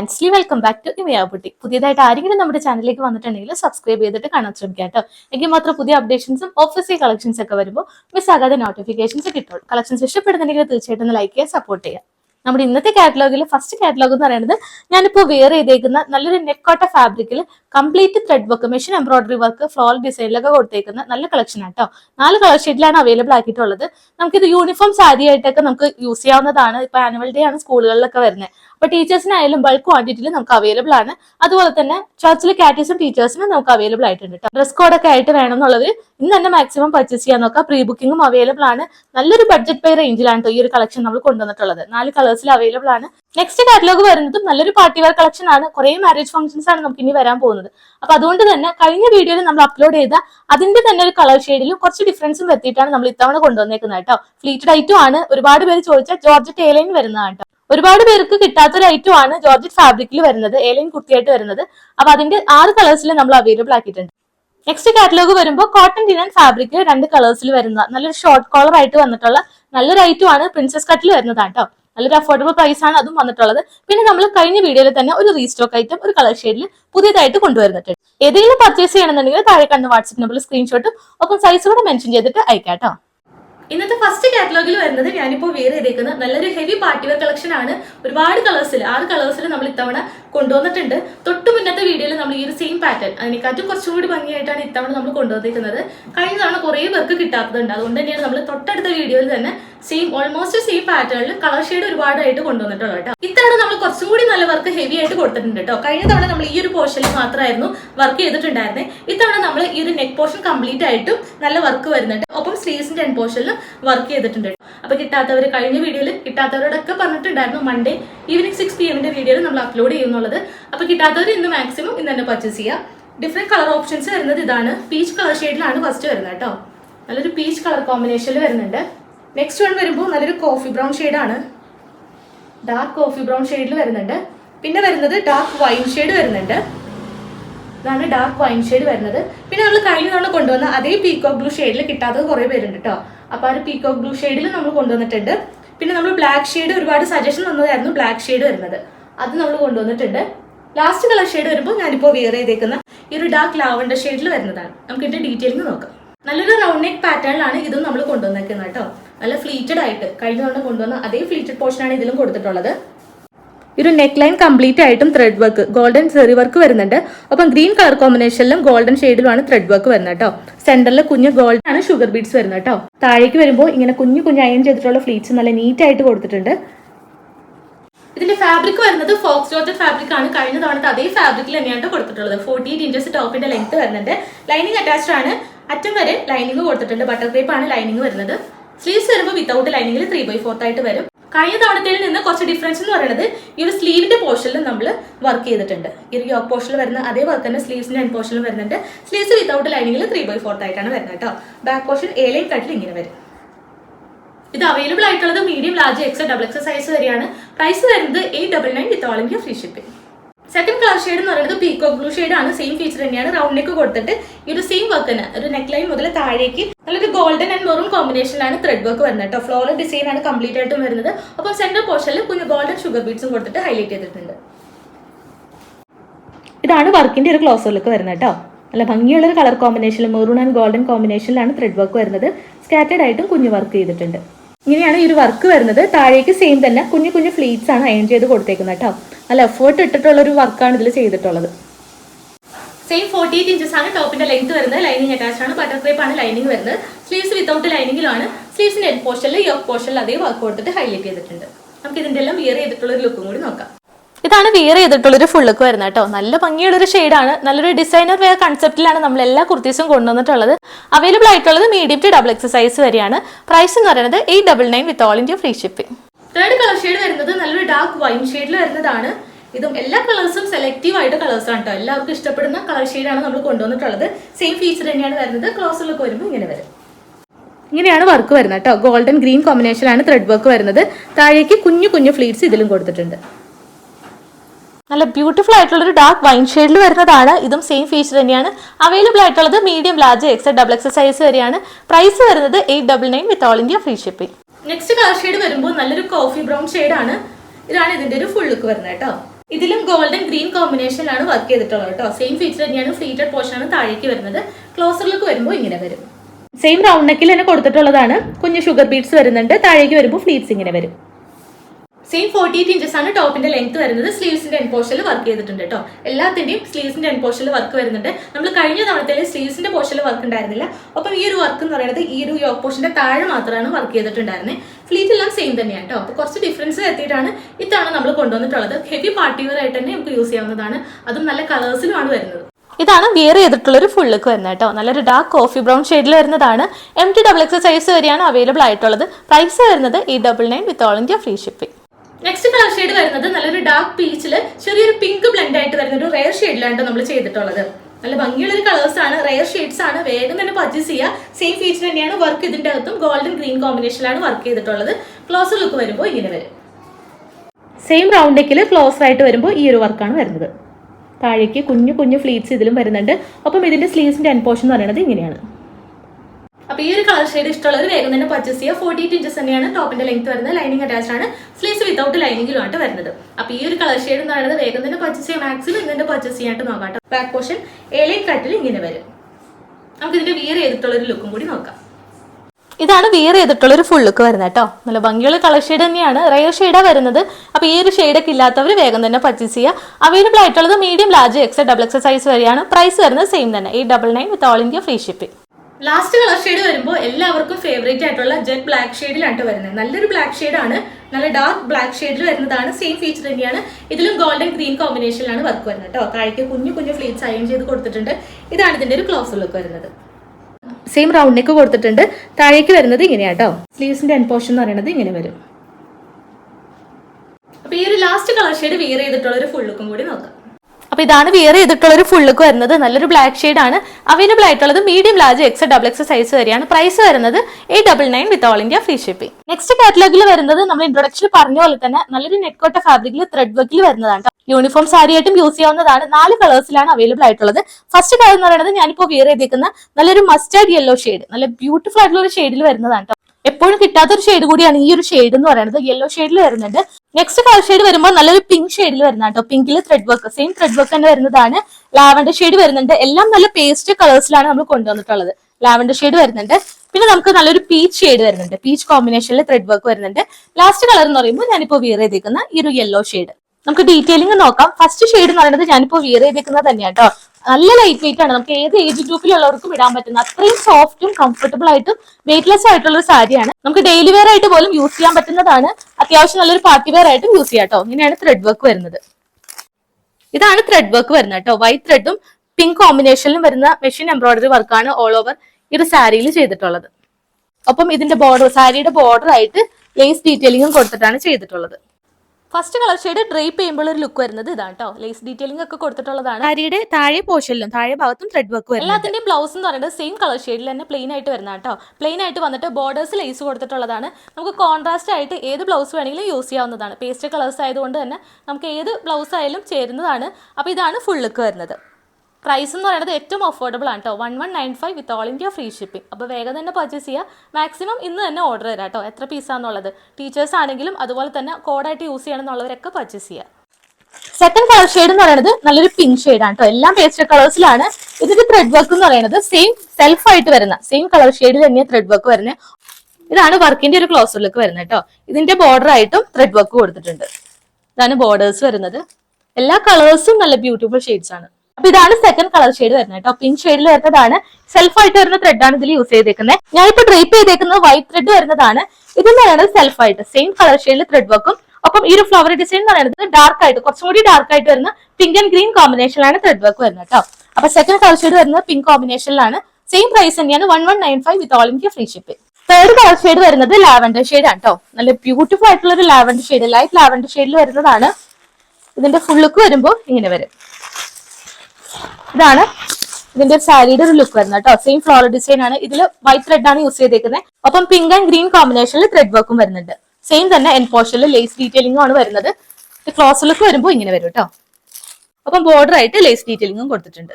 ആൻസ്ലി welcome back to Imaya boutique പുതിയതായിട്ട് ആരെങ്കിലും നമ്മുടെ ചാനലിലേക്ക് വന്നിട്ടുണ്ടെങ്കിൽ സബ്സ്ക്രൈബ് ചെയ്തിട്ട് കാണാൻ ശ്രമിക്കാം കേട്ടോ. എങ്കിൽ മാത്രം പുതിയ അപ്ഡേഷൻസും ഓഫീസിൽ കളക്ഷൻസ് ഒക്കെ വരുമ്പോൾ മിസ് ആകാതെ നോട്ടിഫിക്കേഷൻസ് കിട്ടുള്ളൂ. കളക്ഷൻസ് ഇഷ്ടപ്പെടുന്നുണ്ടെങ്കിൽ തീർച്ചയായിട്ടും ലൈക്ക് ചെയ്യുക സപ്പോർട്ട് ചെയ്യുക. നമ്മുടെ ഇന്നത്തെ കാറ്റലോഗിൽ ഫസ്റ്റ് കാറ്റലോഗ് എന്ന് പറയുന്നത് ഞാനിപ്പോൾ വെയർ ചെയ്തേക്കുന്ന നല്ലൊരു നെക്കോട്ട ഫാബ്രിക്കിൽ complete thread work machine embroidery work floral ഡിസൈനിലൊക്കെ കൊടുത്തേക്കുന്ന നല്ല കളക്ഷൻ ആട്ടോ നാല് കളർ ഷെയ്ഡിലാണ് അവൈലബിൾ ആക്കിയിട്ടുള്ളത്. നമുക്കിത് യൂണിഫോം സാരി ആയിട്ടൊക്കെ നമുക്ക് യൂസ് ചെയ്യാവുന്നതാണ്. ഇപ്പൊ ആനുവൽ ഡേ ആണ് സ്കൂളുകളിലൊക്കെ വരുന്നത്. അപ്പൊ ടീച്ചേഴ്സിനായാലും ബൾക്ക് ക്വാണ്ടിറ്റിയിൽ നമുക്ക് അവൈലബിൾ ആണ്. അതുപോലെ തന്നെ ചർച്ചിലെ കാറ്റീസും ടീച്ചേഴ്സിനും നമുക്ക് അവൈലബിൾ ആയിട്ടുണ്ട് ഡ്രസ് കോഡൊക്കെ ആയിട്ട് വേണമെന്നുള്ളത് ഇന്ന് തന്നെ മാക്സിമം പർച്ചേസ് ചെയ്യാൻ നോക്കാം. പ്രീ ബുക്കിംഗും അവൈലബിൾ ആണ്. നല്ലൊരു ബഡ്ജറ്റ് പേ റേഞ്ചിലാണ് ഈ ഒരു കളക്ഷൻ നമ്മൾ കൊണ്ടുവന്നിട്ടുള്ളത്. നാല് കളേഴ്സിൽ അവൈലബിൾ ആണ്. നെക്സ്റ്റ് കാറ്റലോഗ് വരുന്നതും നല്ലൊരു പാർട്ടി വെയർ കളക്ഷൻ ആണ്. കുറെ മാരേജ് ഫംഗ്ഷൻസ് ആണ് നമുക്ക് ഇനി വരാൻ പോകുന്നത്. അപ്പൊ അതുകൊണ്ട് തന്നെ കഴിഞ്ഞ വീഡിയോയിൽ നമ്മൾ അപ്ലോഡ് ചെയ്ത അതിന്റെ തന്നെ ഒരു കളർ ഷെയ്ഡിലും കുറച്ച് ഡിഫറൻസും വരുത്തിയിട്ടാണ് നമ്മൾ ഇത്തവണ കൊണ്ടുവന്നേക്കുന്നത് കേട്ടോ ഫ്ലീറ്റഡ് ഐറ്റം ആണ്. ഒരുപാട് പേര് ചോദിച്ച ജോർജ് ടേലൈൻ വരുന്നതാണ് ഒരുപാട് പേർക്ക് കിട്ടാത്തൊരു ഐറ്റം ആണ് ജോർജറ്റ് ഫാബ്രിക്കിൽ വരുന്നത് ഏലൈൻ കുർത്തിയായിട്ട് വരുന്നത്. അപ്പൊ അതിന്റെ ആറ് കളേഴ്സിൽ നമ്മൾ അവൈലബിൾ ആക്കിയിട്ടുണ്ട്. നെക്സ്റ്റ് കാറ്റലോഗ് വരുമ്പോൾ കോട്ടൺ ഡിനൻ ഫാബ്രിക് രണ്ട് കളേഴ്സിൽ വരുന്ന നല്ലൊരു ഷോർട്ട് കോളർ ആയിട്ട് വന്നിട്ടുള്ള നല്ലൊരു ഐറ്റം ആണ് പ്രിൻസസ് കട്ടിൽ വരുന്നതാണ് കേട്ടോ നല്ലൊരു അഫോർഡബിൾ പ്രൈസ് ആണ് അതും വന്നിട്ടുള്ളത്. പിന്നെ നമ്മൾ കഴിഞ്ഞ വീഡിയോയിൽ തന്നെ ഒരു റീസ്റ്റോക്ക് ഐറ്റം ഒരു കളർ ഷെയ്ഡിൽ പുതിയതായിട്ട് കൊണ്ടുവരുന്നുണ്ട്. ഏതെങ്കിലും പർച്ചേസ് ചെയ്യണമെന്നുണ്ടെങ്കിൽ താഴെ കണ്ട വാട്സ്ആപ്പ് നമ്പറിൽ സ്ക്രീൻഷോട്ടും ഒപ്പം സൈസ് കൂടെ മെൻഷൻ ചെയ്തിട്ട് അയക്കാം കേട്ടോ ഇന്നത്തെ ഫസ്റ്റ് കാറ്റലോഗിൽ വരുന്നത് ഞാനിപ്പോൾ വേറെ ചെയ്തേക്കുന്ന നല്ലൊരു ഹെവി പാർട്ടി വെയർ കളക്ഷൻ ആണ്. ഒരുപാട് കളേഴ്സിൽ ആറ് കളേഴ്സിൽ നമ്മൾ ഇത്തവണ കൊണ്ടുവന്നിട്ടുണ്ട്. തൊട്ട് മുന്നത്തെ വീഡിയോയിൽ നമ്മൾ ഈ ഒരു സെയിം പാറ്റേൺ അതിനെക്കാട്ടും കുറച്ചും കൂടി ഭംഗിയായിട്ടാണ് ഇത്തവണ നമ്മൾ കൊണ്ടുവന്നിരിക്കുന്നത്. കഴിഞ്ഞ തവണ കുറേ പേർക്ക് കിട്ടാത്തതുണ്ട്. അതുകൊണ്ട് തന്നെയാണ് നമ്മൾ തൊട്ടടുത്ത വീഡിയോയിൽ തന്നെ സെയിം ഓൾമോസ്റ്റ് സെയിം പാറ്റേണിൽ കളർ ഷെയ്ഡ് ഒരുപാടായിട്ട് കൊണ്ടുവന്നിട്ടുള്ളത് കേട്ടോ. ഇത്തവണ നമ്മൾ കുറച്ചും കൂടി നല്ല വർക്ക് ഹെവി ആയിട്ട് കൊടുത്തിട്ടുണ്ട് കേട്ടോ. കഴിഞ്ഞ തവണ നമ്മൾ ഈ ഒരു പോർഷനിൽ മാത്രമായിരുന്നു വർക്ക് ചെയ്തിട്ടുണ്ടായിരുന്നത് ഇത്തവണ നമ്മൾ ഈ ഒരു നെക്ക് പോർഷൻ കംപ്ലീറ്റ് ആയിട്ടും നല്ല വർക്ക് വരുന്നുണ്ട്. ഒപ്പം സ്ലീവ്സിന്റെ എൻ പോർഷനിലും വർക്ക് ചെയ്തിട്ടുണ്ട്. അപ്പൊ കിട്ടാത്തവർ കഴിഞ്ഞ വീഡിയോയിൽ കിട്ടാത്തവരോടൊക്കെ പറഞ്ഞിട്ടുണ്ടായിരുന്നു മൺഡേ ഈവനിങ് സിക്സ് പി എമ്മിന്റെ വീഡിയോയിൽ നമ്മൾ അപ്ലോഡ് ചെയ്യുന്നുള്ളത് അപ്പൊ കിട്ടാത്തവർ ഇന്ന് മാക്സിമം ഇന്ന് തന്നെ പർച്ചേസ് ചെയ്യാം. ഡിഫറെന്റ് കളർ ഓപ്ഷൻസ് വരുന്നത് ഇതാണ്. പീച്ച് കളർ ഷെയ്ഡിലാണ് ഫസ്റ്റ് വരുന്നത് കേട്ടോ. നല്ലൊരു പീച്ച് കളർ കോമ്പിനേഷനിൽ വരുന്നുണ്ട്. നെക്സ്റ്റ് വൺ വരുമ്പോൾ നല്ലൊരു കോഫി ബ്രൗൺ ഷെയ്ഡാണ് ഡാർക്ക് കോഫി ബ്രൗൺ ഷെയ്ഡിൽ വരുന്നുണ്ട്. പിന്നെ വരുന്നത് ഡാർക്ക് വൈൻ ഷെയ്ഡ് വരുന്നുണ്ട്. ഇതാണ് ഡാർക്ക് വൈൻ ഷെയ്ഡ് വരുന്നത്. പിന്നെ നമ്മൾ കഴിഞ്ഞ തവണ കൊണ്ടുവന്ന അതേ പീക്കോ ബ്ലൂ ഷെയ്ഡിൽ കിട്ടാത്തത് കുറേ പേരുണ്ട് കേട്ടോ. അപ്പോൾ ആ ഒരു പീക്കോക്ക് ബ്ലൂ ഷെയ്ഡിൽ നമ്മൾ കൊണ്ടുവന്നിട്ടുണ്ട്. പിന്നെ നമ്മൾ ബ്ലാക്ക് ഷെയ്ഡ് ഒരുപാട് സജഷൻ വന്നതായിരുന്നു ബ്ലാക്ക് ഷെയ്ഡ് വരുന്നത്. അത് നമ്മൾ കൊണ്ടുവന്നിട്ടുണ്ട്. ലാസ്റ്റ് കളർ ഷെയ്ഡ് വരുമ്പോൾ ഞാനിപ്പോൾ വിയർ ചെയ്തേക്കുന്ന ഈ ഒരു ഡാർക്ക് ലാവണ്ടർ ഷെയ്ഡിൽ വരുന്നതാണ്. നമുക്ക് ഇതിന്റെ ഡീറ്റെയിലിംഗ് നോക്കാം. നല്ലൊരു റൗണ്ട് നെക്ക് പാറ്റേണിലാണ് ഇതും നമ്മൾ കൊണ്ടുവന്നേക്കുന്നത് കേട്ടോ. നല്ല ഫ്ലീറ്റഡ് ആയിട്ട് കഴിഞ്ഞ തവണ കൊണ്ടുവന്ന അതേ ഫ്ലീറ്റഡ് പോർഷനാണ് ഇതിലും കൊടുത്തിട്ടുള്ളത്. ഒരു നെക്ക് ലൈൻ കംപ്ലീറ്റ് ആയിട്ടും thread work golden zari work വരുന്നുണ്ട്. അപ്പം ഗ്രീൻ കളർ കോമ്പിനേഷനിലും ഗോൾഡൻ ഷെയ്ഡിലുമാണ് ത്രെഡ് വർക്ക് വരുന്നത് കേട്ടോ സെന്ററിൽ കുഞ്ഞ് ഗോൾഡൻ ആണ് ഷുഗർ ബീഡ്സ് വരുന്നത് കേട്ടോ താഴേക്ക് വരുമ്പോൾ ഇങ്ങനെ കുഞ്ഞു കുഞ്ഞു അയൺ ചെയ്തിട്ടുള്ള ഫ്ലീറ്റ്സ് നല്ല നീറ്റ് ആയിട്ട് കൊടുത്തിട്ടുണ്ട്. ഇതിന്റെ ഫാബ്രിക് വരുന്നത് ഫോക്സ് ഡോട്ടഡ് ഫാബ്രിക് ആണ്. കഴിഞ്ഞ തവണത്തെ അതേ ഫാബ്രിക്കിൽ തന്നെയാണ് കൊടുത്തിട്ടുള്ളത്. ഫോർട്ടി എയ്റ്റ് ഇഞ്ചസ് ടോപ്പിന്റെ ലെങ്ത് വരുന്നുണ്ട്. ലൈനിങ് അറ്റാച്ച്ഡ് ആണ്. അറ്റം വരെ ലൈനിങ് കൊടുത്തിട്ടുണ്ട്. ബട്ടർ ക്രേപ്പ് ആണ് ലൈനിങ് വരുന്നത്. സ്ലീവ്സ് വരുമ്പോൾ വിത്തൗട്ട് ലൈനിങ്ങിൽ ത്രീ ബൈ ഫോർത്ത് ആയിട്ട് വരും. കഴിഞ്ഞ തവണത്തിൽ നിന്ന് കുറച്ച് ഡിഫറൻസ് എന്ന് പറയുന്നത് ഈ ഒരു സ്ലീവിന്റെ പോർഷനിൽ നമ്മൾ വർക്ക് ചെയ്തിട്ടുണ്ട്. ഈ ഒരു യോക്ക് പോർഷനിൽ വരുന്ന അതേ വർക്ക് തന്നെ സ്ലീവ്സിന്റെ എൻ പോർഷനിൽ വരുന്നുണ്ട്. സ്ലീവ്സ് വിതൗട്ട് ലൈനിങ്ങിൽ ത്രീ ബൈ ഫോർത്ത് ആയിട്ടാണ് വരുന്നത് കേട്ടോ ബാക്ക് പോർഷൻ എ ലൈൻ കട്ടിൽ ഇങ്ങനെ വരും. ഇത് അവൈലബിൾ ആയിട്ടുള്ളത് medium large X double X size വരെയാണ്. പ്രൈസ് വരുന്നത് eight double nine with all India free shipping second colour shade എന്ന് പറയുന്നത് പീക്കോ ബ്ലൂ ഷെയ്ഡ് ആണ്. സെയിം ഫീച്ചർ തന്നെയാണ്. റൗണ്ട് നെക്ക് കൊടുത്തിട്ട് ഈ ഒരു സെയിം വർക്ക് തന്നെ. ഒരു നെക്ക് ലൈൻ മുതൽ താഴേക്ക് നല്ലൊരു ഗോൾഡൻ ആൻഡ് മെറൂൺ കോമ്പിനേഷനിലാണ് ത്രെഡ് വർക്ക് വരുന്നത് കേട്ടോ. ഫ്ലോറൽ ഡിസൈൻ ആണ് കംപ്ലീറ്റ് ആയിട്ടും വരുന്നത്. അപ്പോൾ സെന്റർ പോർഷനിൽ കുഞ്ഞു ഗോൾഡൻ ഷുഗർ ബീഡ്സും കൊടുത്തിട്ട് ഹൈലൈറ്റ് ചെയ്തിട്ടുണ്ട്. ഇതാണ് വർക്കിന്റെ ഒരു ക്ലോസർ ലുക്ക് വരുന്നത് കേട്ടോ. നല്ല ഭംഗിയുള്ള ഒരു കളർ കോമ്പിനേഷനിൽ മെറൂൺ ആൻഡ് ഗോൾഡൻ കോമ്പിനേഷനിലാണ് ത്രെഡ് വർക്ക് വരുന്നത്. സ്കാറ്റേഡ് ആയിട്ടും കുഞ്ഞു വർക്ക് ചെയ്തിട്ടുണ്ട്. ഇങ്ങനെയാണ് ഈ ഒരു വർക്ക് വരുന്നത്. താഴേക്ക് സെയിം തന്നെ കുഞ്ഞു കുഞ്ഞു ഫ്ലീറ്റ്സ് ആണ് അയൺ ചെയ്ത് കൊടുത്തേക്കുന്നത് കേട്ടോ നല്ല എഫേർട്ട് ഇട്ടിട്ടുള്ള ഒരു വർക്കാണ് ഇതിൽ ചെയ്തിട്ടുള്ളത്. സെയിം ഫോർട്ടി എയ്റ്റ് ഇഞ്ചസ് ആണ് ടോപ്പിന്റെ ലെങ്ത് വരുന്നത്. ലൈനിങ് അറ്റാച്ച് ആണ്. ബട്ടർ ക്രേപ്പ് ആണ് ലൈനിങ് വരുന്നത്. സ്ലീവ്സ് വിത്തൗട്ട് ലൈനിങ്ങിലാണ് സ്ലീവ്സിന്റെ ഹെഡ് പോർഷനിൽ യോക്ക് പോർഷനിൽ അതേ വർക്ക് കൊടുത്തിട്ട് ഹൈലൈറ്റ് ചെയ്തിട്ടുണ്ട്. നമുക്ക് ഇതിന്റെ എല്ലാം വിയർ ചെയ്തിട്ടുള്ള ഒരു ലുക്കും കൂടി നോക്കാം. ഇതാണ് വിയർ ചെയ്തിട്ടുള്ളൊരു ലുക്ക് വരുന്നത് കേട്ടോ. നല്ല ഭംഗിയുള്ളൊരു ഷെയ്ഡാണ് നല്ലൊരു ഡിസൈനർ വെയർ കൺസെപ്റ്റിലാണ് നമ്മൾ എല്ലാ കുർത്തീസും കൊണ്ടുവന്നിട്ടുള്ളത്. അവൈലബിൾ ആയിട്ടുള്ളത് medium to double X size വരെയാണ്. പ്രൈസ് എന്ന് പറയുന്നത് eight double nine with all India free shipping third colour shade വരുന്നത് നല്ലൊരു ഡാർക്ക് വൈൻ ഷെയ്ഡിൽ വരുന്നതാണ്. ഇതും എല്ലാ കളേഴ്സും സെലക്റ്റീവ് ആയിട്ട് കളേഴ്സ് ആണ് കേട്ടോ. എല്ലാവർക്കും ഇഷ്ടപ്പെടുന്ന കളർ ഷെയ്ഡാണ് നമ്മൾ കൊണ്ടുവന്നിട്ടുള്ളത്. സെയിം ഫീച്ചർ തന്നെയാണ് വരുന്നത്. ക്ലോസിലൊക്കെ വരുമ്പോൾ ഇങ്ങനെ വരും. ഇങ്ങനെയാണ് വർക്ക് വരുന്നത് കേട്ടോ. ഗോൾഡൻ ഗ്രീൻ കോമ്പിനേഷനാണ് ത്രെഡ് വർക്ക് വരുന്നത്. താഴേക്ക് കുഞ്ഞു കുഞ്ഞു ഫ്ലീറ്റ്സ് ഇതിലും കൊടുത്തിട്ടുണ്ട്. നല്ല ബ്യൂട്ടിഫുൾ ആയിട്ടുള്ള ഒരു ഡാർക്ക് വൈൻ ഷെയ്ഡിൽ വരുന്നതാണ്. ഇതും സെയിം ഫീച്ചർ തന്നെയാണ്. അവൈലബിൾ ആയിട്ടുള്ളത് medium large X double X size വരെയാണ്. പ്രൈസ് വരുന്നത് eight double nine with all India free shipping next colour shade വരുമ്പോൾ നല്ലൊരു കോഫി ബ്രൗൺ ആണ്. ഇതാണ് ഇതിന്റെ ഒരു ഫുൾ ലുക്ക് വരുന്നത് കേട്ടോ. ഇതിലും ഗോൾഡൻ ഗ്രീൻ കോമ്പിനേഷനിലാണ് വർക്ക് ചെയ്തിട്ടുള്ളത് കേട്ടോ. സെയിം ഫീച്ചർ തന്നെയാണ് ഫ്ലീറ്റഡ് ആണ് താഴേക്ക് വരുന്നത്. ക്ലോസർ ലുക്ക് വരുമ്പോൾ ഇങ്ങനെ വരും. സെയിം റൗണ്ട് നെക്കിൽ തന്നെ കൊടുത്തിട്ടുള്ളതാണ്. കുഞ്ഞു ഷുഗർ ബീഡ്സ് വരുന്നുണ്ട്. താഴേക്ക് വരുമ്പോൾ ഫ്ലീറ്റ്സ് ഇങ്ങനെ വരും. സെയിം ഫോർട്ടി എയ്റ്റ് ഇഞ്ചസ് ആണ് ടോപ്പിന്റെ ലെങ്ത് വരുന്നത്. സ്ലീവ്സിന്റെ എൻ പോർഷനിൽ വർക്ക് ചെയ്തിട്ടുണ്ട് കേട്ടോ എല്ലാത്തിന്റെയും സ്ലീവ്സിന്റെ എൻ പോർഷനിൽ വർക്ക് വരുന്നുണ്ട്. നമ്മൾ കഴിഞ്ഞ തവണത്തിൽ സ്ലീവ്സിന്റെ പോർഷനിൽ വർക്ക് ഉണ്ടായിരുന്നില്ല. അപ്പം ഈ ഒരു വർക്ക് എന്ന് പറയുന്നത് ഈ ഒരു യോക്ക് പോർഷന്റെ താഴെ മാത്രമാണ് വർക്ക് ചെയ്തിട്ടുണ്ടായിരുന്നത് ഫ്ലീറ്റ് എല്ലാം സെയിം തന്നെയാണ് കേട്ടോ അപ്പോൾ കുറച്ച് ഡിഫറൻസ് എത്തിയിട്ടാണ് ഇത്തവണ നമ്മൾ കൊണ്ടുവന്നിട്ടുള്ളത്. ഹെവി പാർട്ടി വെയർ ആയിട്ട് തന്നെ നമുക്ക് യൂസ് ചെയ്യാവുന്നതാണ്. അതും നല്ല കളേഴ്സിലുമാണ് വരുന്നത്. ഇതാണ് വിയർ ചെയ്തിട്ടുള്ള ഒരു ഫുൾ ലുക്ക് വരുന്നത് കേട്ടോ നല്ലൊരു ഡാർക്ക് കോഫി ബ്രൗൺ ഷെയ്ഡിൽ വരുന്നതാണ്. M to double X size വരെയാണ് അവൈലബിൾ ആയിട്ടുള്ളത്. പ്രൈസ് വരുന്നത് ഈ double nine with all India free shipping next colour shade വരുന്നത് നല്ലൊരു ഡാർക്ക് പീച്ചിൽ ചെറിയൊരു പിങ്ക് ബ്ലെൻഡ് ആയിട്ട് വരുന്ന ഒരു റെയർ ഷെയ്ഡിലാണ് നമ്മൾ ചെയ്തിട്ടുള്ളത്. നല്ല ഭംഗിയുള്ള ഒരു കളേഴ്സ് ആണ് റെയർ ഷെയ്ഡ്സ് ആണ്. വേഗം തന്നെ പർച്ചേസ് ചെയ്യുക സെയിം ഫീച്ചർ തന്നെയാണ് വർക്ക് ഇതിന്റെ അകത്തും. ഗോൾഡൻ ഗ്രീൻ കോമ്പിനേഷനിലാണ് വർക്ക് ചെയ്തിട്ടുള്ളത്. ക്ലോസർ ലുക്ക് വരുമ്പോൾ ഇങ്ങനെ വരും. സെയിം റൗണ്ട് നെക്കിൽ ക്ലോസർ ആയിട്ട് വരുമ്പോൾ ഈ ഒരു വർക്കാണ് വരുന്നത്. താഴേക്ക് കുഞ്ഞു കുഞ്ഞു ഫ്ലീറ്റ്സ് ഇതിലും വരുന്നുണ്ട്. അപ്പം ഇതിന്റെ സ്ലീവ്സിന്റെ എൻ പോർഷൻ എന്ന് പറയുന്നത് ഇങ്ങനെയാണ്. അപ്പോൾ ഈ ഒരു കളർ ഷെയ്ഡ് ഇഷ്ടമുള്ളവർ വേഗം തന്നെ പർച്ചേസ് ചെയ്യുക. ഫോർട്ടി എയ്റ്റ് ഇഞ്ചസ് തന്നെയാണ് ടോപ്പിന്റെ ലെങ്ത് വരുന്നത്. ലൈനിങ് അറ്റാച്ച്ഡ് ആണ്. സ്ലീവ്സ് വിത്തൗട്ട് ലൈനിങ്ങിലുമായിട്ട് വരുന്നത്. അപ്പോൾ ഈ ഒരു കളർ ഷെയ്ഡ് എന്ന് പറയുന്നത് വേഗം തന്നെ പർച്ചേസ് ചെയ്യാം മാക്സിമം ഇതിന്റെ പർച്ചേസ് ചെയ്യാനായിട്ട് നോക്കാം ബാക്ക് പോർഷൻ ഏലൈൻ കട്ടിൽ ഇങ്ങനെ വരും. നമുക്ക് ഇതിന്റെ വിയർ ചെയ്തിട്ടുള്ള ഒരു ലുക്കും കൂടി നോക്കാം. ഇതാണ് വിയർ ചെയ്തിട്ടുള്ള ഒരു ഫുൾ ലുക്ക് വരുന്നത് കേട്ടോ. നല്ല ഭംഗിയുള്ള കളർ ഷെയ്ഡ് തന്നെയാണ്. റയർ ഷെയ്ഡാണ് വരുന്നത്. അപ്പോൾ ഈ ഒരു ഷെയ്ഡൊക്കെ ഇല്ലാത്തവർ വേഗം തന്നെ പർച്ചേസ് ചെയ്യുക. അവൈലബിൾ ആയിട്ടുള്ളത് medium large X double X size വരെയാണ്. പ്രൈസ് വരുന്നത് സെയിം തന്നെ. ഈ double nine with all India free shipping last colour shade വരുമ്പോൾ എല്ലാവർക്കും ഫേവറേറ്റ് ആയിട്ടുള്ള ജെറ്റ് ബ്ലാക്ക് ഷെയ്ഡിലാണ് വരുന്നത്. നല്ലൊരു ബ്ലാക്ക് ഷെയ്ഡാണ് നല്ല ഡാർക്ക് ബ്ലാക്ക് ഷെയ്ഡിൽ വരുന്നതാണ്. സെയിം ഫീച്ചർ തന്നെയാണ്. ഇതിലും ഗോൾഡൻ ഗ്രീൻ കോമ്പിനേഷനിലാണ് വർക്ക് വരുന്നത് കേട്ടോ താഴേക്ക് കുഞ്ഞു കുഞ്ഞു ഫ്ലീറ്റ്സ് അയൺ ചെയ്ത് കൊടുത്തിട്ടുണ്ട്. ഇതാണ് ഇതിന്റെ ഒരു ക്ലോസ് ലുക്ക് വരുന്നത്. സെയിം റൗണ്ട് നെക്ക് കൊടുത്തിട്ടുണ്ട്. താഴേക്ക് വരുന്നത് ഇങ്ങനെയാട്ടോ സ്ലീവ്സിന്റെ എൻ പോർഷൻ എന്ന് പറയുന്നത് ഇങ്ങനെ വരും. അപ്പോൾ ഈ ഒരു ലാസ്റ്റ് കളർ ഷെയ്ഡ് വെയർ ചെയ്തിട്ടുള്ള ഒരു ഫുൾ ലുക്കും കൂടി നോക്കാം. അപ്പൊ ഇതാണ് വിയർ ചെയ്തിട്ടുള്ള ഒരു ഫുൾ വരുന്നത്. നല്ലൊരു ബ്ലാക്ക് ഷെയ്ഡ് ആണ്. അവൈലബിൾ ആയിട്ടുള്ളത് medium large X double X size വരെയാണ്. പ്രൈസ് വരുന്നത് eight double nine with all India free shipping next കാറ്റലോഗിൽ വരുന്നത് നമ്മൾ ഇൻട്രൊഡക്ഷനിൽ പറഞ്ഞ പോലെ തന്നെ നല്ലൊരു നെറ്റ്കോട്ട ഫാബ്രിക്കിൽ ത്രെഡ് വർക്കിൽ വരുന്നതാണ്. യൂണിഫോം സാരി ആയിട്ടും യൂസ് ചെയ്യാവുന്നതാണ്. നാല് കളേഴ്സിലാണ് അവൈലബിൾ ആയിട്ടുള്ളത്. ഫസ്റ്റ് കളർ എന്ന് പറയുന്നത് ഞാനിപ്പോൾ വിയർ ചെയ്തേക്കുന്ന നല്ലൊരു മസ്റ്റാർഡ് യെല്ലോ ഷെയ്ഡ് നല്ല ബ്യൂട്ടിഫുൾ ആയിട്ടുള്ള ഒരു ഷെയ്ഡിൽ വരുന്നതാണ്. എപ്പോഴും കിട്ടാത്ത ഒരു ഷെയ്ഡ് കൂടിയാണ് ഈ ഒരു ഷെയ്ഡ് എന്ന് പറയുന്നത്. യെല്ലോ ഷെയ്ഡിൽ വരുന്നുണ്ട്. നെക്സ്റ്റ് കളർ ഷെയ്ഡ് വരുമ്പോൾ നല്ലൊരു പിങ്ക് ഷെയ്ഡിൽ വരുന്ന കേട്ടോ പിങ്കിൽ thread work same thread work തന്നെ വരുന്നതാണ്. ലാവൻഡർ ഷെയ്ഡ് വരുന്നുണ്ട്. എല്ലാം നല്ല പേസ്റ്റ് കളേഴ്സിലാണ് നമ്മൾ കൊണ്ടുവന്നിട്ടുള്ളത്. ലാവൻഡർ ഷെയ്ഡ് വരുന്നുണ്ട്. പിന്നെ നമുക്ക് നല്ലൊരു പീച്ച് ഷെയ്ഡ് വരുന്നുണ്ട്. പീച്ച് കോമ്പിനേഷനിൽ ത്രെഡ് വർക്ക് വരുന്നുണ്ട്. ലാസ്റ്റ് കളർ എന്ന് പറയുമ്പോൾ ഞാനിപ്പോൾ വിയർ ചെയ്തേക്കുന്ന ഈ ഒരു യെല്ലോ ഷെയ്ഡ് നമുക്ക് ഡീറ്റെയിലിംഗ് നോക്കാം. ഫസ്റ്റ് ഷെയ്ഡ് എന്ന് പറയുന്നത് ഞാനിപ്പോൾ വിയർ ചെയ്തേക്കുന്നത് തന്നെയാണ് കേട്ടോ നല്ല ലൈറ്റ് വെയിറ്റ് ആണ്. നമുക്ക് ഏത് ഏജ് ഗ്രൂപ്പിലുള്ളവർക്കും ഇടാൻ പറ്റുന്ന അത്രയും സോഫ്റ്റും കംഫർട്ടബിൾ ആയിട്ടും വെയിറ്റ്ലെസ് ആയിട്ടുള്ള ഒരു സാരിയാണ് നമുക്ക് ഡെയിലി വെയർ ആയിട്ട് പോലും യൂസ് ചെയ്യാൻ പറ്റുന്നതാണ്. അത്യാവശ്യം നല്ലൊരു പാർട്ടി വെയർ ആയിട്ടും യൂസ് ചെയ്യാം കേട്ടോ ഇങ്ങനെയാണ് ത്രെഡ് വർക്ക് വരുന്നത്. ഇതാണ് ത്രെഡ് വർക്ക് വരുന്നത് കേട്ടോ വൈറ്റ് ത്രെഡും പിങ്ക് കോമ്പിനേഷനിലും വരുന്ന മെഷീൻ എംബ്രോയിഡറി വർക്കാണ് ഓൾ ഓവർ ഈ ഒരു സാരിയിൽ ചെയ്തിട്ടുള്ളത്. ഒപ്പം ഇതിന്റെ ബോർഡർ സാരിയുടെ ബോർഡർ ആയിട്ട് ലേസ് ഡീറ്റെയിലിംഗും കൊടുത്തിട്ടാണ് ചെയ്തിട്ടുള്ളത്. ഫസ്റ്റ് കളർ ഷെയ്ഡ് ഡ്രേപ്പ് ചെയ്യുമ്പോൾ ഒരു ലുക്ക് വരുന്നത് ഇതാണ് കേട്ടോ ലേസ് ഡീറ്റെയിലിംഗ് ഒക്കെ കൊടുത്തിട്ടുള്ളതാണ്. അരിയുടെ താഴെ പോർഷനിലും താഴെ ഭാഗത്തും ത്രെഡ് വർക്ക് എല്ലാത്തിന്റെയും ബ്ലൗസ് എന്ന് പറയുന്നത് സെയിം കളർ ഷെയ്ഡിൽ തന്നെ പ്ലെയിൻ ആയിട്ട് വരുന്ന കേട്ടോ പ്ലെയിൻ ആയിട്ട് വന്നിട്ട് ബോർഡേഴ്സ് ലേസ് കൊടുത്തിട്ടുള്ളതാണ്. നമുക്ക് കോൺട്രാസ്റ്റ് ആയിട്ട് ഏത് ബ്ലൗസ് വേണമെങ്കിലും യൂസ് ചെയ്യാവുന്നതാണ്. പേസ്റ്റ് കളേഴ്സ് ആയതുകൊണ്ട് തന്നെ നമുക്ക് ഏത് ബ്ലൗസ് ആയാലും ചേരുന്നതാണ്. അപ്പോൾ ഇതാണ് ഫുൾ ലുക്ക് വരുന്നത്. പ്രൈസ് എന്ന് പറയുന്നത് ഏറ്റവും അഫോർഡബിൾ ആണ് കേട്ടോ one one nine five with all India free shipping അപ്പോൾ വേഗം തന്നെ പർച്ചേസ് ചെയ്യുക മാക്സിമം ഇന്ന് തന്നെ ഓർഡർ തരാം കേട്ടോ എത്ര പീസാന്നുള്ളത് ടീച്ചേഴ്സ് ആണെങ്കിലും അതുപോലെ തന്നെ കോഡായിട്ട് യൂസ് ചെയ്യണമെന്നുള്ളവരൊക്കെ പർച്ചേസ് ചെയ്യുക സെക്കൻഡ് കളർ ഷെയ്ഡ് എന്ന് പറയുന്നത് നല്ലൊരു പിങ്ക് ഷെയ്ഡ് ആണ് കേട്ടോ എല്ലാം പേസ്റ്റൽ കളേഴ്സിലാണ് ഇതിന്റെ ത്രെഡ് വർക്ക് എന്ന് പറയുന്നത് സെയിം സെൽഫ് ആയിട്ട് വരുന്ന സെയിം കളർ ഷെയ്ഡിൽ തന്നെ ത്രെഡ് വർക്ക് വരുന്നത് ഇതാണ് വർക്കിന്റെ ഒരു ക്ലോസർ ലുക്ക് വരുന്നത് കേട്ടോ ഇതിന്റെ ബോർഡർ ആയിട്ടും ത്രെഡ് വർക്ക് കൊടുത്തിട്ടുണ്ട്. ഇതാണ് ബോർഡേഴ്സ് വരുന്നത്. എല്ലാ കളേഴ്സും നല്ല ബ്യൂട്ടിഫുൾ ഷെയ്ഡ്സ് ആണ്. അപ്പൊ ഇതാണ് സെക്കൻഡ് കളർ ഷെയ്ഡ് വരുന്നത് കേട്ടോ. പിങ്ക് ഷെയ്ഡിൽ വരുന്നതാണ്. സെൽഫ് ആയിട്ട് വരുന്ന ത്രെഡ് ആണ് ഇതിൽ യൂസ് ചെയ്തേക്കുന്നത് ഞാനിപ്പോ ഡ്രേപ്പ് ചെയ്തേക്കുന്നത് വൈറ്റ് ത്രെഡ് വരുന്നതാണ്. ഇതെന്ന് പറയുന്നത് സെൽഫ് ആയിട്ട് സെയിം കളർ ഷെയ്ഡിൽ ത്രെഡ് വർക്കും ഒപ്പം ഈ ഒരു ഫ്ലവർ ഡിസൈൻ എന്ന് പറയുന്നത് ഡാർക്ക് ആയിട്ട് കുറച്ചും കൂടി ഡാർക്ക് ആയിട്ട് വരുന്ന പിങ്ക് ആൻഡ് ഗ്രീൻ കോമ്പിനേഷനിലാണ് ത്രെഡ് വർക്ക് വരുന്നത് കേട്ടോ. അപ്പൊ സെക്കൻഡ് കളർ ഷെയ്ഡ് വരുന്നത് പിങ്ക് കോമ്പിനേഷനിലാണ് സെയിം പ്രൈസ് തന്നെയാണ് one one nine five with all India free shipping third colour shade വരുന്നത് ലാവൻഡർ ഷെയ്ഡ് ആണ് കേട്ടോ. നല്ല ബ്യൂട്ടിഫുൾ ആയിട്ടുള്ള ഒരു ലാവൻഡർ ഷെയ്ഡ് ലൈറ്റ് ലാവൻഡർ ഷെയ്ഡിൽ വരുന്നതാണ്. ഇതിന്റെ ഫുൾ ലുക്ക് വരുമ്പോൾ ഇങ്ങനെ വരും. ഇതാണ് ഇതിന്റെ സാരിയുടെ ഒരു ലുക്ക് വരുന്നത് കേട്ടോ. സെയിം ഫ്ലോറൽ ഡിസൈൻ ആണ്. ഇതിൽ വൈറ്റ് ത്രെഡ് ആണ് യൂസ് ചെയ്തേക്കുന്നത് ഒപ്പം പിങ്ക് ആൻഡ് ഗ്രീൻ കോമ്പിനേഷനിൽ ത്രെഡ് വർക്കും വരുന്നുണ്ട്. സെയിം തന്നെ എൻ ലേസ് ഡീറ്റെയിലിംഗും ആണ് വരുന്നത്. ക്ലോസ് ലുക്ക് വരുമ്പോൾ ഇങ്ങനെ വരും കേട്ടോ. അപ്പം ബോർഡർ ആയിട്ട് ലേസ് ഡീറ്റെയിലിംഗും കൊടുത്തിട്ടുണ്ട്.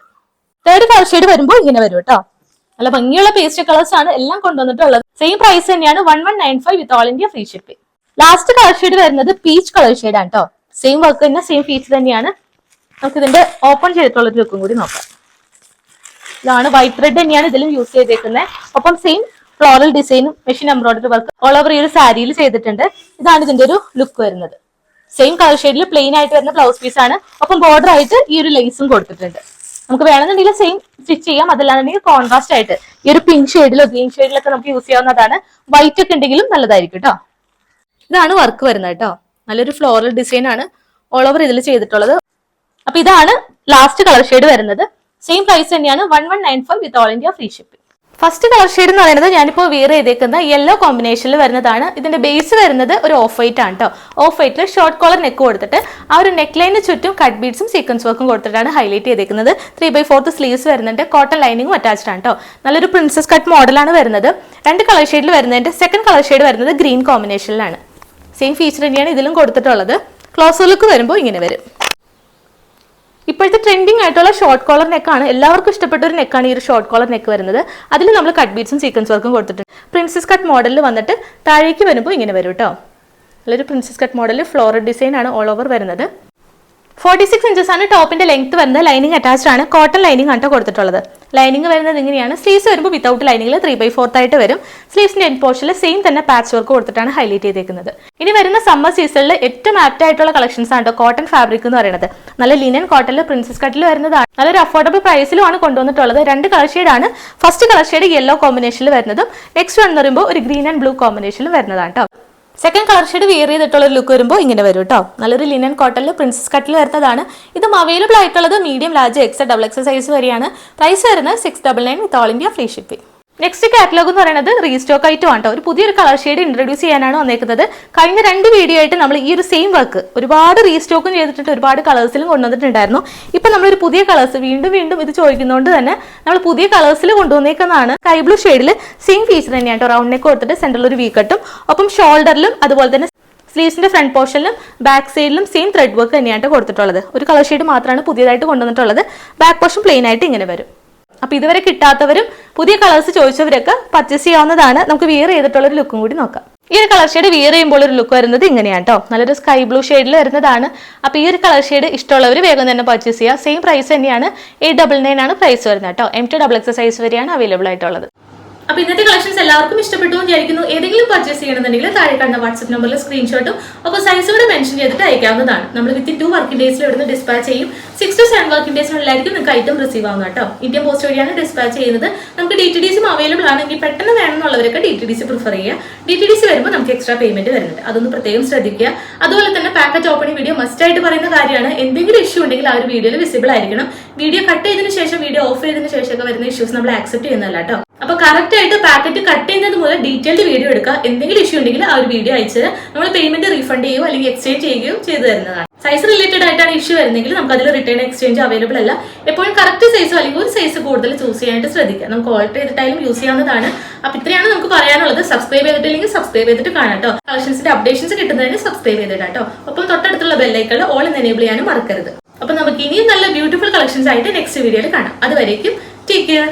തേർഡ് കളർ ഷെയ്ഡ് വരുമ്പോൾ ഇങ്ങനെ വരും കേട്ടോ. നല്ല ഭംഗിയുള്ള പേസ്റ്റ് കളേഴ്സ് ആണ് എല്ലാം കൊണ്ടുവന്നിട്ടുള്ളത്. സെയിം പ്രൈസ് തന്നെയാണ് one one nine five with all India free shipping last colour shade വരുന്നത് പീച്ച് കളർ ഷെയ്ഡ് ആണ് കേട്ടോ. സെയിം വർക്ക് തന്നെ സെയിം ഫീച്ചർ തന്നെയാണ്. നമുക്ക് ഇതിന്റെ ഓപ്പൺ ചെയ്തിട്ടുള്ള ഒരു ലുക്കും കൂടി നോക്കാം. ഇതാണ് വൈറ്റ് ത്രെഡ് തന്നെയാണ് ഇതിലും യൂസ് ചെയ്തേക്കുന്നത് ഒപ്പം സെയിം ഫ്ലോറൽ ഡിസൈനും machine embroidery work all over ഈ ഒരു സാരിയിൽ ചെയ്തിട്ടുണ്ട്. ഇതാണ് ഇതിന്റെ ഒരു ലുക്ക് വരുന്നത്. സെയിം കളർ ഷെയ്ഡിൽ പ്ലെയിൻ ആയിട്ട് വരുന്ന ബ്ലൗസ് പീസ് ആണ്. ഒപ്പം ബോർഡർ ആയിട്ട് ഈ ഒരു ലേസും കൊടുത്തിട്ടുണ്ട്. നമുക്ക് വേണമെന്നുണ്ടെങ്കിൽ സെയിം സ്റ്റിച്ച് ചെയ്യാം. അതല്ലാന്നുണ്ടെങ്കിൽ കോൺട്രാസ്റ്റ് ആയിട്ട് ഈ ഒരു പിങ്ക് ഷെയ്ഡിലോ ഗ്രീൻ ഷെയ്ഡിലൊക്കെ നമുക്ക് യൂസ് ചെയ്യാവുന്നതാണ്. വൈറ്റ് ഒക്കെ ഉണ്ടെങ്കിലും നല്ലതായിരിക്കും കേട്ടോ ഇതാണ് വർക്ക് വരുന്നത് കേട്ടോ നല്ലൊരു ഫ്ലോറൽ ഡിസൈൻ ആണ് ഓൾ ഓവർ ഇതിൽ ചെയ്തിട്ടുള്ളത്. അപ്പൊ ഇതാണ് ലാസ്റ്റ് കളർ ഷെയ്ഡ് വരുന്നത്. സെയിം പ്രൈസ് തന്നെയാണ് one one nine five with all India free shipping first colour shade എന്ന് പറയുന്നത് ഞാനിപ്പോൾ വിയർ ചെയ്തേക്കുന്ന യെല്ലോ കോമ്പിനേഷനിൽ വരുന്നതാണ്. ഇതിന്റെ ബേസ് വരുന്നത് ഒരു ഓഫ് വൈറ്റ് ആണ് കേട്ടോ ഓഫ് വൈറ്റിൽ ഷോർട്ട് കോളർ നെക്ക് കൊടുത്തിട്ട് ആ ഒരു നെക്ക് ലൈനിന് ചുറ്റും കട്ട് ബീഡ്സും സീക്വൻസ് വർക്കും കൊടുത്തിട്ടാണ് ഹൈലൈറ്റ് ചെയ്തേക്കുന്നത്. ത്രീ ബൈ ഫോർത്ത് സ്ലീവ്സ് വരുന്നുണ്ട്. കോട്ടൺ ലൈനിങ്ങും അറ്റാച്ച്ഡ് ആണ് കേട്ടോ നല്ലൊരു പ്രിൻസസ് കട്ട് മോഡലാണ് വരുന്നത്. രണ്ട് കളർ ഷെയ്ഡിൽ വരുന്നതിന്റെ സെക്കൻഡ് കളർ ഷെയ്ഡ് വരുന്നത് ഗ്രീൻ കോമ്പിനേഷനിലാണ് സെയിം ഫീച്ചർ തന്നെയാണ് ഇതിലും കൊടുത്തിട്ടുള്ളത്. ക്ലോസ് ലുക്ക് വരുമ്പോൾ ഇങ്ങനെ വരും. ഇപ്പോഴത്തെ ട്രെൻഡിങ് ആയിട്ടുള്ള ഷോർട്ട് കോളർ നെക്കാണ് എല്ലാവർക്കും ഇഷ്ടപ്പെട്ട ഒരു നെക്കാണ് ഈ ഒരു ഷോർട്ട് കോളർ നെക്ക് വരുന്നത്. അതിൽ നമ്മൾ കട്ട് ബീറ്റ്സും സീക്വൻസ് വർക്കും കൊടുത്തിട്ടുണ്ട്. പ്രിൻസസ് കട്ട് മോഡലിൽ വന്നിട്ട് താഴേക്ക് വരുമ്പോൾ ഇങ്ങനെ വരും കേട്ടോ നല്ലൊരു പ്രിൻസസ് കട്ട് മോഡലിൽ ഫ്ലോറൽ ഡിസൈൻ ആണ് ഓൾ ഓവർ വരുന്നത്. ഫോർട്ടി സിക്സ് ഇഞ്ചസ് ആണ് ടോപ്പിന്റെ ലെങ്ത് വരുന്നത്. ലൈനിങ് അറ്റാച്ച്ഡ് ആണ്. കോട്ടൺ ലൈനിങ് ആണ് ട്ടോ കൊടുത്തിട്ടുള്ളത്. ലൈനിങ് വരുന്നത് ഇങ്ങനെയാണ്. സ്ലീവ്സ് വരുമ്പോൾ വിത്തൗട്ട് ലൈനിങ്ങിൽ ത്രീ ബൈ ഫോർത്ത് ആയിട്ട് വരും. സ്ലീവ്സിന്റെ എൻ പോർഷനിൽ സെയിം തന്നെ പാച്ച് വർക്ക് കൊടുത്തിട്ടാണ് ഹൈലൈറ്റ് ചെയ്തേക്കുന്നത്. ഇനി വരുന്ന സമ്മർ സീസണിൽ ഏറ്റവും ആപ്റ്റ് ആയിട്ടുള്ള കളക്ഷൻസ് ആണ് ട്ടോ കോട്ടൺ ഫാബ്രിക് എന്ന് പറയുന്നത്. നല്ല ലിനൻ കോട്ടണിൽ പ്രിൻസസ് കട്ടിൽ വരുന്നതാണ്. നല്ലൊരു അഫോർഡബിൾ പ്രൈസിലുമാണ് കൊണ്ടുവന്നിട്ടുള്ളത്. രണ്ട് കളർ ഷെയ്ഡാണ് ഫസ്റ്റ് കളർ ഷെയ്ഡ് യെല്ലോ കോമ്പിനേഷനിൽ വരുന്നതും നെക്സ്റ്റ് വൺ എന്ന് പറയുമ്പോൾ ഒരു ഗ്രീൻ ആൻഡ് ബ്ലൂ കോമ്പിനേഷനിൽ വരുന്നതാണ് കേട്ടോ സെക്കൻഡ് കളർ ഷെയ്ഡ് വിയർ ചെയ്തിട്ടുള്ള ഒരു ലുക്ക് വരുമ്പോൾ ഇങ്ങനെ വരും കേട്ടോ നല്ലൊരു ലിനൻ കോട്ടണിൽ പ്രിൻസസ് കട്ടിൽ വരുന്നതാണ്. ഇതും അവൈലബിൾ ആയിട്ടുള്ളത് medium large X double X size വരെയാണ്. പ്രൈസ് വരുന്നത് six double nine with all India free shipping next catalogue എന്ന് പറയുന്നത് റീസ്റ്റോക്ക് ആയിട്ട് വേണ്ടോ ഒരു പുതിയൊരു കളർ ഷെയ്ഡ് ഇൻട്രൊഡ്യൂസ് ചെയ്യാനാണ് വന്നേക്കുന്നത്. കഴിഞ്ഞ രണ്ട് വീഡിയോ ആയിട്ട് നമ്മൾ ഈ ഒരു സെയിം വർക്ക് ഒരുപാട് റീസ്റ്റോക്കും ചെയ്തിട്ടുണ്ട് ഒരുപാട് കളേഴ്സിലും കൊണ്ടുവന്നിട്ടുണ്ടായിരുന്നു. ഇപ്പൊ നമ്മളൊരു പുതിയ കളേഴ്സ് വീണ്ടും വീണ്ടും ഇത് ചോദിക്കുന്നതുകൊണ്ട് തന്നെ നമ്മൾ പുതിയ കളേഴ്സിൽ കൊണ്ടുവന്നേക്കുന്നതാണ് കൈ ബ്ലൂ ഷെയ്ഡിൽ സെയിം ഫീച്ചർ തന്നെയാണ് കേട്ടോ റൗണ്ട് നെക്ക് കൊടുത്തിട്ട് സെന്ററിൽ ഒരു വി കട്ടും ഒപ്പം ഷോൾഡറിലും അതുപോലെ തന്നെ സ്ലീവ്സിന്റെ ഫ്രണ്ട് പോർഷനിലും ബാക്ക് സൈഡിലും സെയിം ത്രെഡ് വർക്ക് തന്നെയാണ് കൊടുത്തിട്ടുള്ളത്. ഒരു കളർ ഷെയ്ഡ് മാത്രമാണ് പുതിയതായിട്ട് കൊണ്ടുവന്നിട്ടുള്ളത്. ബാക്ക് പോർഷൻ പ്ലെയിൻ ആയിട്ട് ഇങ്ങനെ വരും. അപ്പൊ ഇതുവരെ കിട്ടാത്തവരും പുതിയ കളേഴ്സ് ചോദിച്ചവരൊക്കെ പർച്ചേസ് ചെയ്യാവുന്നതാണ്. നമുക്ക് വിയർ ചെയ്തിട്ടുള്ള ഒരു ലുക്കും കൂടി നോക്കാം. ഈ ഒരു കളർ ഷെയ്ഡ് വിയർ ചെയ്യുമ്പോൾ ഒരു ലുക്ക് വരുന്നത് ഇങ്ങനെയാണ് കേട്ടോ നല്ലൊരു സ്കൈ ബ്ലൂ ഷെയ്ഡിൽ വരുന്നതാണ്. അപ്പൊ ഈ ഒരു കളർ ഷെയ്ഡ് ഇഷ്ടമുള്ളവർ വേഗം തന്നെ പർച്ചേസ് ചെയ്യുക. സെയിം പ്രൈസ് തന്നെയാണ് എയ്റ്റ് ഡബിൾ നയൻ ആണ് പ്രൈസ് വരുന്നത് കേട്ടോ M to double X size വരെയാണ് അവൈലബിൾ ആയിട്ടുള്ളത്. അപ്പൊ ഇന്നത്തെ കളക്ഷൻസ് എല്ലാവർക്കും ഇഷ്ടപ്പെട്ടു വിചാരിക്കുന്നു. ഏതെങ്കിലും പർച്ചേസ് ചെയ്യണമെന്നുണ്ടെങ്കിൽ താഴെ കാണുന്ന വാട്സ്ആപ്പ് നമ്പറിൽ സ്ക്രീൻഷോട്ടും അപ്പോൾ സൈസ് കൂടെ മെൻഷൻ ചെയ്തിട്ട് അയക്കാവുന്നതാണ്. നമ്മൾ വിത്തിൻ ടു വർക്കിംഗ് ഡേയ്സിൽ ഇവിടുന്ന് ഡിസ്പാച്ച് ചെയ്യും. സിക്സ് ടു സെവൻ വർക്കിംഗ് ഡേയ്സിനുള്ളിലായിരിക്കും നിങ്ങൾക്ക് ഐറ്റം റിസീവ് ആവുന്നത് കേട്ടോ. ഇന്ത്യൻ പോസ്റ്റ് വഴിയാണ് ഡിസ്പാച്ച് ചെയ്യുന്നത്. നമുക്ക് ഡി ടി ഡി സിയും അവൈലബിൾ ആണെങ്കിൽ പെട്ടെന്ന് വേണമെന്നുള്ളവരൊക്കെ D T D C prefer ചെയ്യുക. ഡി ടി ഡി സി വരുമ്പോൾ നമുക്ക് എക്സ്ട്രാ പേയ്മെന്റ് വരുന്നുണ്ട്. അതൊന്ന് പ്രത്യേകം ശ്രദ്ധിക്കുക. അതുപോലെ തന്നെ പാക്കറ്റ് ഓപ്പണിംഗ് വീഡിയോ മസ്റ്റ് ആയിട്ട് പറയുന്ന കാര്യമാണ്. എന്തെങ്കിലും ഇഷ്യൂ ഉണ്ടെങ്കിൽ ആ ഒരു വീഡിയോയിൽ വിസിബിൾ ആയിരിക്കണം. വീഡിയോ കട്ട് ചെയ്തതിനു ശേഷം വീഡിയോ ഓഫ് ചെയ്തതിനു ശേഷമൊക്കെ വരുന്ന ഇഷ്യൂസ് നമ്മൾ ആക്സെപ്റ്റ് ചെയ്യുന്നതല്ല കേട്ടോ. അപ്പൊ കറക്റ്റ് ആയിട്ട് പാക്കറ്റ് കട്ട് ചെയ്യുന്നത് മുതൽ ഡീറ്റെയിൽഡ് വീഡിയോ എടുക്കുക. എന്തെങ്കിലും ഇഷ്യൂ ഉണ്ടെങ്കിൽ ആ ഒരു വീഡിയോ അയച്ച് നമ്മൾ പേയ്മെന്റ് റീഫണ്ട് ചെയ്യുകയോ അല്ലെങ്കിൽ എക്സ്ചേഞ്ച് ചെയ്യുകയോ ചെയ്തു തരുന്നതാണ്. സൈസ് റിലേറ്റഡ് ആയിട്ടാണ് ഇഷ്യൂ വരുന്നെങ്കിൽ നമുക്ക് അതിൽ റിട്ടേൺ എക്സ്ചേഞ്ച് അവൈലബിൾ അല്ല. എപ്പോഴും കറക്റ്റ് സൈസ് അല്ലെങ്കിൽ ഒരു സൈസ് കൂടുതൽ ചൂസ് ചെയ്യാനായിട്ട് ശ്രദ്ധിക്കുക. നമുക്ക് ഓൾട്ടർ ചെയ്തിട്ടായാലും യൂസ് ചെയ്യാവുന്നതാണ്. അപ്പൊ ഇത്രയാണ് നമുക്ക് പറയാനുള്ളത്. സബ്സ്ക്രൈബ് ചെയ്തിട്ടില്ലെങ്കിൽ സബ്സ്ക്രൈബ് ചെയ്തിട്ട് കാണാട്ടോ കളക്ഷൻസിന്റെ അപ്ഡേഷൻസ് കിട്ടുന്നതിന് സബ്സ്ക്രൈബ് ചെയ്തിട്ടോ ഒപ്പം തൊട്ടടുത്തുള്ള ബെല്ലൈക്കൾ ഓൾ എനേബിൾ ചെയ്യാനും മറക്കരുത്. അപ്പൊ നമുക്ക് ഇനിയും നല്ല ബ്യൂട്ടിഫുൾ കളക്ഷൻസ് ആയിട്ട് നെക്സ്റ്റ് വീഡിയോയിൽ കാണാം. അതുവരേക്കും ടേക്ക് കെയർ